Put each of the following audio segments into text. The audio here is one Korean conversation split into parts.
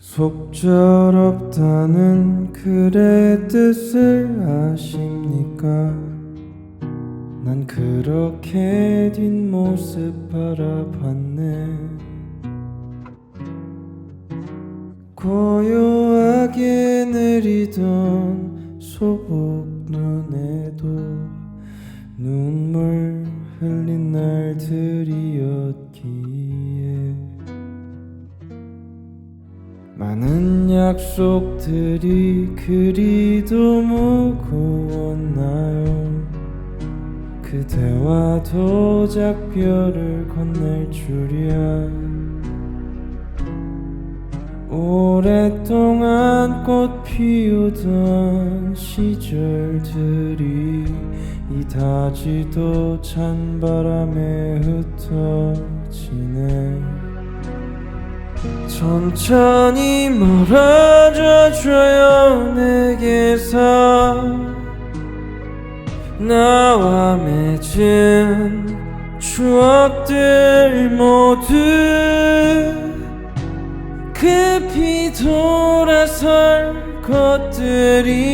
속절없다는 그의 뜻을 아십니까? 난 그렇게 뒷모습 바라봤네 고요하게 내리던 소복 눈에도 눈 많은 약속들이 그리도 무거웠나요? 그대와 도작별을 건널 줄이야. 오랫동안 꽃 피우던 시절들이 이다지도 찬바람에 흩어지네 천천히 멀어져줘요 내게서. 나와 맺은 추억들 모두 급히 돌아설 것들이었나.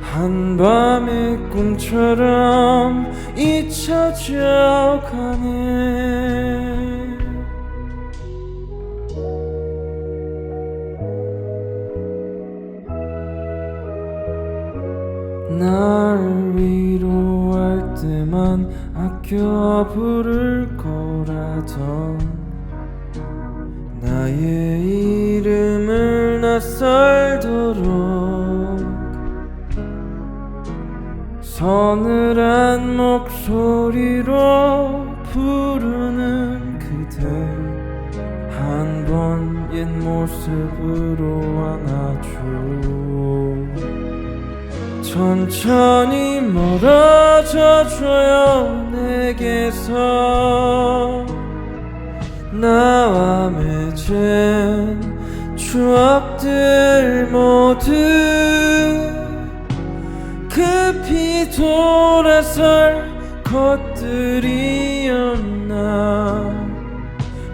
한밤의 꿈처럼 잊혀져 가네 날 위로할 때만 아껴 부를 거라던 나의 이름을 낯설도록 서늘한 목소리로 부르는 그대 한 번 옛 모습으로 안아줘 천천히 멀어져줘요 내게서. 나와 맺은 추억들 모두 급히 돌아설 것들이었나.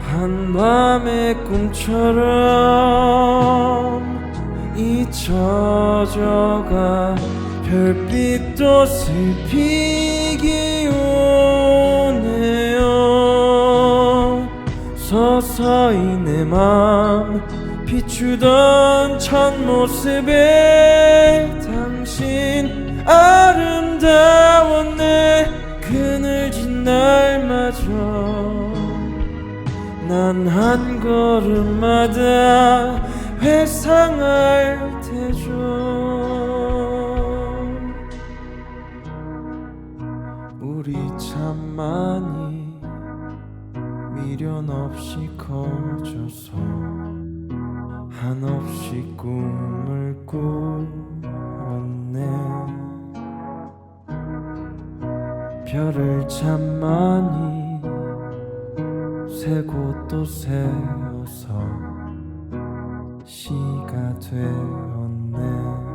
한밤의 꿈처럼 잊혀져가 별빛도 슬피기 오네요. 서서히 내맘 비추던 첫 모습에 당신 아름다웠네. 그늘진 날마저 난 한 걸음마다 회상할 테죠 참 많이 미련 없이 커져서 한없이 꿈을 꾸었네. 별을 참 많이 세고 또 세어서 시가 되었네